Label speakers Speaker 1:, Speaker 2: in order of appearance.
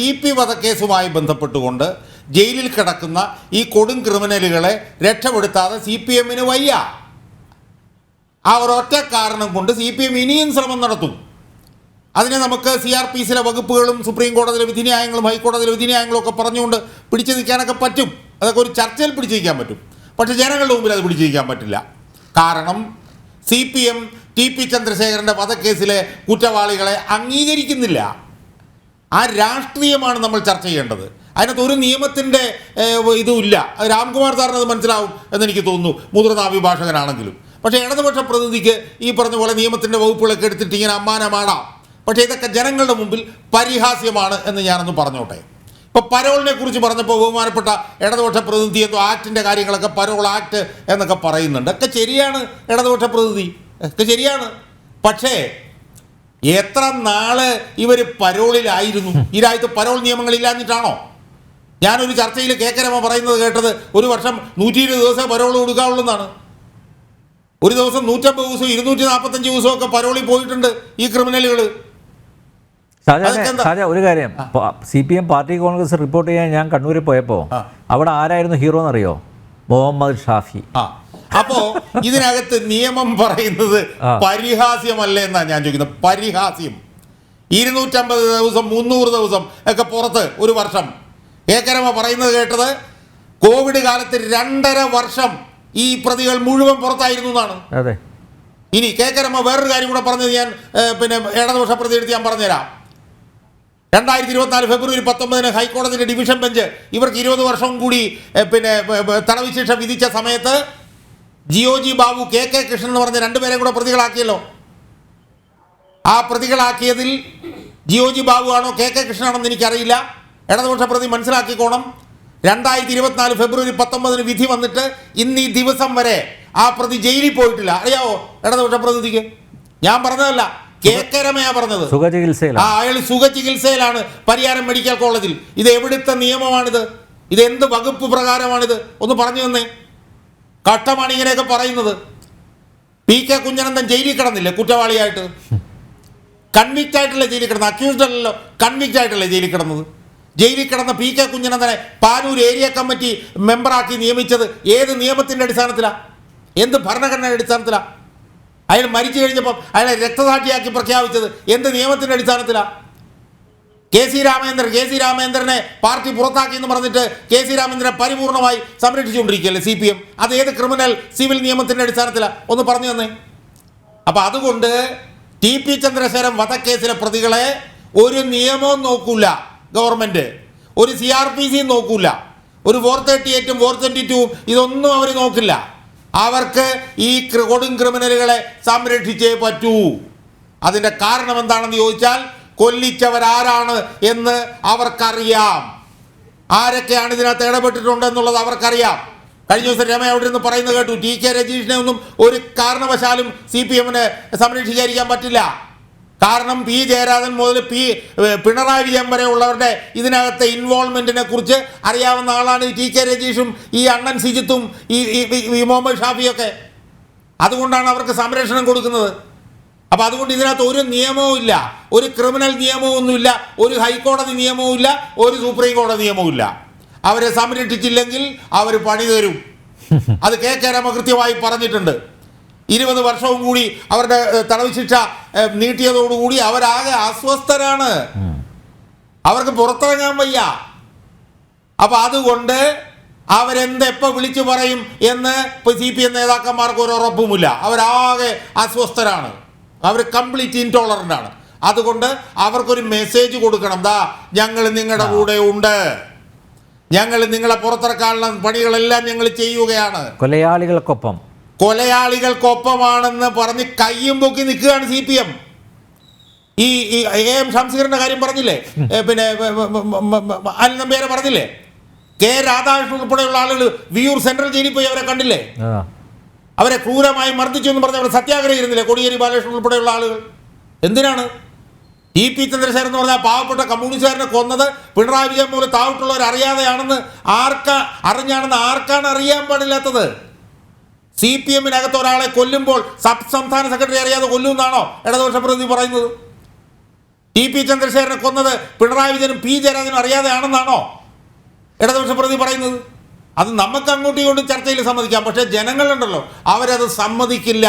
Speaker 1: T P വധക്കേസുമായി ബന്ധപ്പെട്ടുകൊണ്ട് ജയിലിൽ കിടക്കുന്ന ഈ കൊടും ക്രിമിനലുകളെ രക്ഷപ്പെടുത്താതെ സി പി എമ്മിന് വയ്യ. ആ ഒരൊറ്റ കാരണം കൊണ്ട് സി പി എം ഇനിയും ശ്രമം നടത്തും. അതിനെ നമുക്ക് സി ആർ പി സിയിലെ വകുപ്പുകളും സുപ്രീം കോടതിയിലെ വിധിന്യായങ്ങളും ഹൈക്കോടതിയിലെ വിധിന്യായങ്ങളും ഒക്കെ പറഞ്ഞുകൊണ്ട് പിടിച്ചു നിൽക്കാനൊക്കെ പറ്റും. അതൊക്കെ ഒരു ചർച്ചയിൽ പിടിച്ചു നിൽക്കാൻ പറ്റും. പക്ഷേ ജനങ്ങളുടെ മുമ്പിൽ അത് പിടിച്ചു നിൽക്കാൻ പറ്റില്ല. കാരണം C P M T P ചന്ദ്രശേഖരന്റെ വധക്കേസിലെ കുറ്റവാളികളെ അംഗീകരിക്കുന്നില്ല. ആ രാഷ്ട്രീയമാണ് നമ്മൾ ചർച്ച ചെയ്യേണ്ടത്. അതിനകത്ത് ഒരു നിയമത്തിന്റെ ഇതുമില്ല. രാംകുമാർ സാറിന് അത് മനസ്സിലാവും എന്നെനിക്ക് തോന്നുന്നു. മുതിർന്ന അഭിഭാഷകനാണെങ്കിലും. പക്ഷേ ഇടതുപക്ഷ പ്രതിനിധിക്ക് ഈ പറഞ്ഞ പോലെ നിയമത്തിന്റെ വകുപ്പുകളൊക്കെ എടുത്തിട്ട് ഇങ്ങനെ അമ്മാനമാടാം. പക്ഷേ ഇതൊക്കെ ജനങ്ങളുടെ മുമ്പിൽ പരിഹാസ്യമാണ് എന്ന് ഞാനൊന്ന് പറഞ്ഞോട്ടെ. ഇപ്പോൾ പരോളിനെ കുറിച്ച് പറഞ്ഞപ്പോൾ ബഹുമാനപ്പെട്ട ഇടതുപക്ഷ പ്രതിനിധി എന്തോ ആക്ടിന്റെ കാര്യങ്ങളൊക്കെ പരോൾ ആക്ട് എന്നൊക്കെ പറയുന്നുണ്ട്. ഒക്കെ ശരിയാണ് ഇടതുപക്ഷ പ്രതിനിധി? ഒക്കെ ശരിയാണ്. പക്ഷേ എത്ര നാൾ ഇവർ പരോളിലായിരുന്നു? ഈ രാജ്യത്ത് പരോൾ നിയമങ്ങൾ ഇല്ലാഞ്ഞിട്ടാണോ ഞാനൊരു ചർച്ചയിൽ കേക്കരമ പറയുന്നത് കേട്ടത് ഒരു വർഷം നൂറ്റി ഇരുപത് ദിവസം പരോൾ കൊടുക്കാവുള്ളൂ എന്നാണ്. ഒരു ദിവസം നൂറ്റമ്പത് ദിവസം ഇരുന്നൂറ്റി നാൽപ്പത്തഞ്ച് ദിവസമൊക്കെ പരോളി പോയിട്ടുണ്ട് ഈ ക്രിമിനലുകൾ
Speaker 2: ഒരു കാര്യം. C P M party congress report ചെയ്യാൻ ഞാൻ കണ്ണൂരിൽ പോയപ്പോൾ അവിടെ ആരായിരുന്നു ഹീറോ എന്നറിയോ? മുഹമ്മദ് ഷാഫി.
Speaker 1: ആ. അപ്പോ ഇതിനകത്ത് നിയമം പറയുന്നത് പരിഹാസ്യമല്ലേ എന്നാണ് ഞാൻ ചോദിക്കുന്നത്. പരിഹാസ്യം. ഇരുന്നൂറ്റമ്പത് ദിവസം മുന്നൂറ് ദിവസം ഒക്കെ പുറത്ത് ഒരു വർഷം. ഏക്കരമ പറയുന്നത് കേട്ടത് കോവിഡ് കാലത്ത് രണ്ടര വർഷം ഈ പ്രതികൾ മുഴുവൻ പുറത്തായിരുന്നു എന്നാണ്.
Speaker 2: അതെ.
Speaker 1: ഇനി കേക്കരമ്മ വേറൊരു കാര്യം കൂടെ പറഞ്ഞത് ഞാൻ പിന്നെ ഇടതുപക്ഷ പ്രതിയെടുത്ത് ഞാൻ പറഞ്ഞുതരാം. രണ്ടായിരത്തി ഇരുപത്തിനാല് ഫെബ്രുവരി പത്തൊമ്പതിന് ഹൈക്കോടതിയുടെ ഡിവിഷൻ ബെഞ്ച് ഇവർക്ക് ഇരുപത് വർഷം കൂടി പിന്നെ തടവ് ശിക്ഷ വിധിച്ച സമയത്ത് Jio G Babu K K Krishnan എന്ന് പറഞ്ഞ രണ്ടുപേരെയും കൂടെ പ്രതികളാക്കിയല്ലോ. ആ പ്രതികളാക്കിയതിൽ ജിയോ ജി ബാബു ആണോ കെ കെ കൃഷ്ണനാണെന്ന് എനിക്കറിയില്ല. ഇടതുപക്ഷ പ്രതി മനസ്സിലാക്കിക്കോണം. രണ്ടായിരത്തി ഇരുപത്തിനാല് ഫെബ്രുവരി പത്തൊമ്പതിന് വിധി വന്നിട്ട് ഇന്ന് ഈ ദിവസം വരെ ആ പ്രതി ജയിലിൽ പോയിട്ടില്ല. അറിയാവോ ഇടതുപക്ഷ പ്രതിനിധിക്ക്? ഞാൻ പറഞ്ഞതല്ല. കെ കെ രമയാ പറഞ്ഞത് ആ അയാൾ സുഖചികിത്സയിലാണ് പരിയാരം മെഡിക്കൽ കോളേജിൽ. ഇത് എവിടുത്തെ നിയമമാണിത്? ഇത് എന്ത് വകുപ്പ് പ്രകാരമാണിത്? ഒന്ന് പറഞ്ഞു തന്നേ. കഷ്ടമാണ് ഇങ്ങനെയൊക്കെ പറയുന്നത്. പി കെ കുഞ്ഞനന്ദൻ ജയിലിൽ കിടന്നില്ലേ? കുറ്റവാളിയായിട്ട്. കൺവിക്റ്റ് ആയിട്ടല്ലേ ജയിലിൽ കിടന്നത്? അക്യൂസ്ഡ് അല്ലല്ലോ. കൺവിക്റ്റ് ആയിട്ടല്ലേ ജയിലിൽ കിടന്നത്? ജയിലിൽ കിടന്ന പി കെ കുഞ്ഞനന്ദനെ പാനൂർ ഏരിയ കമ്മിറ്റി മെമ്പറാക്കി നിയമിച്ചത് ഏത് നിയമത്തിന്റെ അടിസ്ഥാനത്തിലാണ് എന്ത് ഭരണഘടനയുടെ അടിസ്ഥാനത്തിലാണ് അയാൾ മരിച്ചു കഴിഞ്ഞപ്പം അയാളെ രക്തസാക്ഷിയാക്കി പ്രഖ്യാപിച്ചത് എന്ത് നിയമത്തിന്റെ അടിസ്ഥാനത്തിലാണ് K C Ramendran K C രാമേന്ദ്രനെ party പുറത്താക്കി എന്ന് പറഞ്ഞിട്ട് കെ സി രാമേന്ദ്രനെ പരിപൂർണമായി സംരക്ഷിച്ചുകൊണ്ടിരിക്കുകയല്ലേ സി പി എം അത് ഏത് ക്രിമിനൽ സിവിൽ നിയമത്തിന്റെ അടിസ്ഥാനത്തിലാണ് ഒന്ന് പറഞ്ഞു തന്നെ. അപ്പം അതുകൊണ്ട് ടി പി ചന്ദ്രശേഖരൻ വധക്കേസിലെ പ്രതികളെ ഒരു നിയമവും നോക്കൂല ഗവൺമെന്റ് ഒരു സി ആർ പി സിയും നോക്കൂല. ഒരു ഫോർ തേർട്ടി എയ്റ്റും ഫോർ ട്വന്റി ടൂവും ഇതൊന്നും അവർ നോക്കില്ല. അവർക്ക് ഈ കൊടും ക്രിമിനലുകളെ സംരക്ഷിച്ചേ പറ്റൂ. അതിന്റെ കാരണം എന്താണെന്ന് ചോദിച്ചാൽ കൊല്ലിച്ചവരാരാണ് എന്ന് അവർക്കറിയാം. ആരൊക്കെയാണ് ഇതിനകത്ത് ഇടപെട്ടിട്ടുണ്ട് എന്നുള്ളത് അവർക്കറിയാം. കഴിഞ്ഞ ദിവസം രമ അവിടെ നിന്ന് പറയുന്നത് കേട്ടു. ടി കെ രജീഷിനെ ഒന്നും ഒരു കാരണവശാലും സി പി എമ്മിന് സംരക്ഷിക്കാതിരിക്കാൻ പറ്റില്ല. കാരണം പി ജയരാജൻ മുതൽ പി പിണറായി വിജയൻ വരെ ഉള്ളവരുടെ ഇതിനകത്തെ ഇൻവോൾവ്മെന്റിനെ കുറിച്ച് അറിയാവുന്ന ആളാണ് ടി കെ രജീഷും ഈ അണ്ണൻ സിജിത്തും ഈ മുഹമ്മദ് ഷാഫിയൊക്കെ. അതുകൊണ്ടാണ് അവർക്ക് സംരക്ഷണം കൊടുക്കുന്നത്. അപ്പോൾ അതുകൊണ്ട് ഇതിനകത്ത് ഒരു നിയമവും ഇല്ല. ഒരു ക്രിമിനൽ നിയമവും ഒന്നുമില്ല. ഒരു ഹൈക്കോടതി നിയമവും ഇല്ല. ഒരു സുപ്രീം കോടതി നിയമവും ഇല്ല. അവരെ സംരക്ഷിച്ചില്ലെങ്കിൽ അവർ പണി തരും. അത് കെ കെ രമ കൃത്യമായി പറഞ്ഞിട്ടുണ്ട്. ഇരുപത് വർഷവും കൂടി അവരുടെ തടവ് ശിക്ഷ നീട്ടിയതോടുകൂടി അവരാകെ അസ്വസ്ഥരാണ്. അവർക്ക് പുറത്തിറങ്ങാൻ വയ്യ. അപ്പൊ അതുകൊണ്ട് അവരെന്തെപ്പ വിളിച്ചു പറയും എന്ന് ഇപ്പോൾ സി പി എം നേതാക്കന്മാർക്ക് ഒരു ഉറപ്പുമില്ല. അവരാകെ അസ്വസ്ഥരാണ്. അവർ കംപ്ലീറ്റ് ഇൻടോളറന്റ് ആണ്. അതുകൊണ്ട് അവർക്കൊരു മെസ്സേജ് കൊടുക്കണം. ദാ ഞങ്ങൾ നിങ്ങളുടെ കൂടെ ഉണ്ട്. ഞങ്ങൾ നിങ്ങളെ പുറത്തിറക്കാനുള്ള പണികളെല്ലാം ഞങ്ങൾ ചെയ്യുകയാണ്.
Speaker 2: കൊലയാളികൾക്കൊപ്പം.
Speaker 1: കൊലയാളികൾക്കൊപ്പമാണെന്ന് പറഞ്ഞ് കയ്യും പൊക്കി നിൽക്കുകയാണ് സി പി എം ഈ എ എം ഷംസീറിന്റെ കാര്യം പറഞ്ഞില്ലേ? പിന്നെ അനിൽ നമ്പ്യാരെ പറഞ്ഞില്ലേ? കെ രാധാകൃഷ്ണൻ ഉൾപ്പെടെയുള്ള ആളുകൾ വിയൂർ സെൻട്രൽ ജയിലിൽ പോയി അവരെ കണ്ടില്ലേ. അവരെ ക്രൂരമായി മർദ്ദിച്ചു എന്ന് പറഞ്ഞ് അവർ സത്യാഗ്രഹം ഇരുന്നില്ലേ കോടിയേരി ബാലകൃഷ്ണൻ ഉൾപ്പെടെയുള്ള ആളുകൾ. എന്തിനാണ്? ടി പി ചന്ദ്രശേഖരൻ എന്ന് പറഞ്ഞാൽ പാവപ്പെട്ട കമ്മ്യൂണിസ്റ്റുകാരനെ കൊന്നത് പിണറായി വിജയൻ പോലെ താവിട്ടുള്ളവർ അറിയാതെയാണെന്ന് ആർക്കാ അറിഞ്ഞാണെന്ന് ആർക്കാണ് അറിയാൻ പാടില്ലാത്തത്? സി പി എമ്മിനകത്ത് ഒരാളെ കൊല്ലുമ്പോൾ സബ് സംസ്ഥാന സെക്രട്ടറി അറിയാതെ കൊല്ലുമെന്നാണോ ഇടതുപക്ഷ പ്രതി പറയുന്നത്? ടി പി ചന്ദ്രശേഖരനെ കൊന്നത് പിണറായി വിജയനും പി ജയരാജനും അറിയാതെയാണെന്നാണോ ഇടതുപക്ഷ പ്രതി പറയുന്നത്? അത് നമുക്ക് അങ്ങോട്ടും ഇങ്ങോട്ടും ചർച്ചയിൽ സമ്മതിക്കാം. പക്ഷേ ജനങ്ങളുണ്ടല്ലോ അവരത് സമ്മതിക്കില്ല.